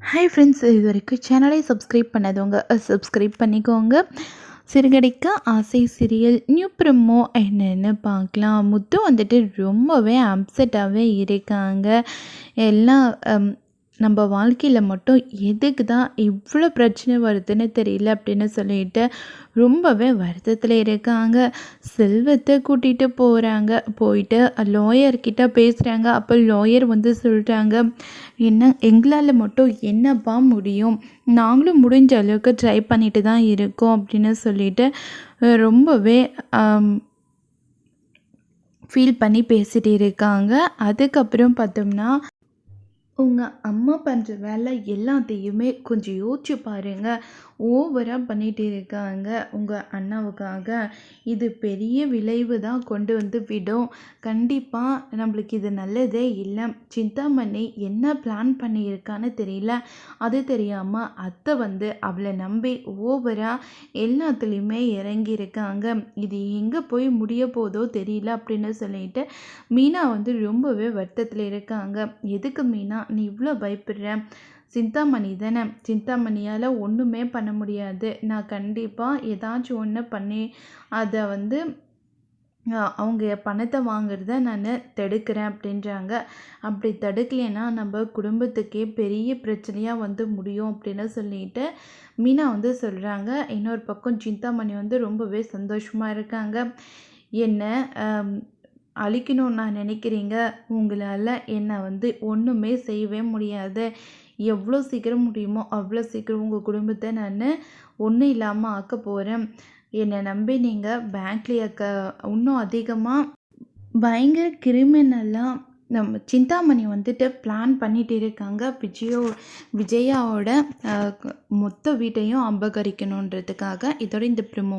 Hi friends இது வரைக்கும் சேனலை சப்ஸ்கிரைப் பண்ணாதவங்க சப்ஸ்கிரைப் பண்ணிக்கோங்க. சிறுகடிக்க ஆசை சீரியல் நியூ ப்ரமோ என்னென்னு பார்க்கலாம். முத்து வந்துட்டு ரொம்பவே அப்செட்டாகவே இருக்காங்க. எல்லாம் நம்ம வாழ்க்கையில் மட்டும் எதுக்கு தான் இவ்வளோ பிரச்சனை வருதுன்னு தெரியல அப்படின்னு சொல்லிட்டு ரொம்பவே வருத்தத்தில் இருக்காங்க. செல்வத்தை கூட்டிகிட்டு போகிறாங்க போயிட்டு லாயர்கிட்ட பேசுகிறாங்க அப்போ லாயர் வந்து சொல்கிறாங்க என்ன எங்களால் மட்டும் என்னப்பா முடியும்? நாங்களும் முடிஞ்ச அளவுக்கு ட்ரை பண்ணிட்டு தான் இருக்கோம். அப்படின்னு சொல்லிட்டு ரொம்பவே ஃபீல் பண்ணி பேசிகிட்டு இருக்காங்க. அதுக்கப்புறம் பார்த்தோம்னா உங்கள் அம்மா பண்ணுற வேலை எல்லாத்தையுமே கொஞ்சம் யோசிச்சு பாருங்கள் ஓவராக பண்ணிகிட்டு இருக்காங்க உங்கள் அண்ணாவுக்காக. இது பெரிய விளைவு தான் கொண்டு வந்து விடும். கண்டிப்பாக நம்மளுக்கு இது நல்லதே இல்லை. சிந்தாமணி என்ன பிளான் பண்ணியிருக்கான்னு தெரியல. அது தெரியாமல் அத்தை வந்து அவளை நம்பி ஓவராக எல்லாத்துலேயுமே இறங்கியிருக்காங்க இது எங்கே போய் முடிய போதோ தெரியல அப்படின்னு சொல்லிட்டு மீனா வந்து ரொம்பவே வருத்தத்தில் இருக்காங்க. எதுக்கு மீனா? நீ இவ்வளோ பயப்படுற? சிந்தாமணி தானே. சிந்தாமணியால் ஒன்றுமே பண்ண முடியாது. நான் கண்டிப்பாக ஏதாச்சும் ஒன்று பண்ணி அதை வந்து அவங்க பணத்தை வாங்குறத நான் தடுக்கிறேன் அப்படின்றாங்க. அப்படி தடுக்கலைன்னா நம்ம குடும்பத்துக்கே பெரிய பிரச்சனையாக வந்து முடியும் அப்படின்னு சொல்லிட்டு மீனா வந்து சொல்கிறாங்க இன்னொரு பக்கம் சிந்தாமணி வந்து ரொம்பவே சந்தோஷமாக இருக்காங்க. என்ன அழிக்கணும்னு நான் நினைக்கிறீங்க? உங்களால் என்னை வந்து ஒன்றுமே செய்யவே முடியாது. எவ்வளோ சீக்கிரம் முடியுமோ அவ்வளோ சீக்கிரம் உங்கள் குடும்பத்தை நான் ஒன்றும் இல்லாமல் ஆக்க போகிறேன் என்னை நம்பி நீங்கள் பேங்க்லேயே க இன்னும் அதிகமாக பயங்கர கிரிமினலாக நம்ம சிந்தாமணி வந்துட்டு பிளான் பண்ணிகிட்டு இருக்காங்க. விஜயோ விஜயாவோட மொத்த வீட்டையும் அபகரிக்கணுன்றதுக்காக இதோட இந்த ப்ரிமோ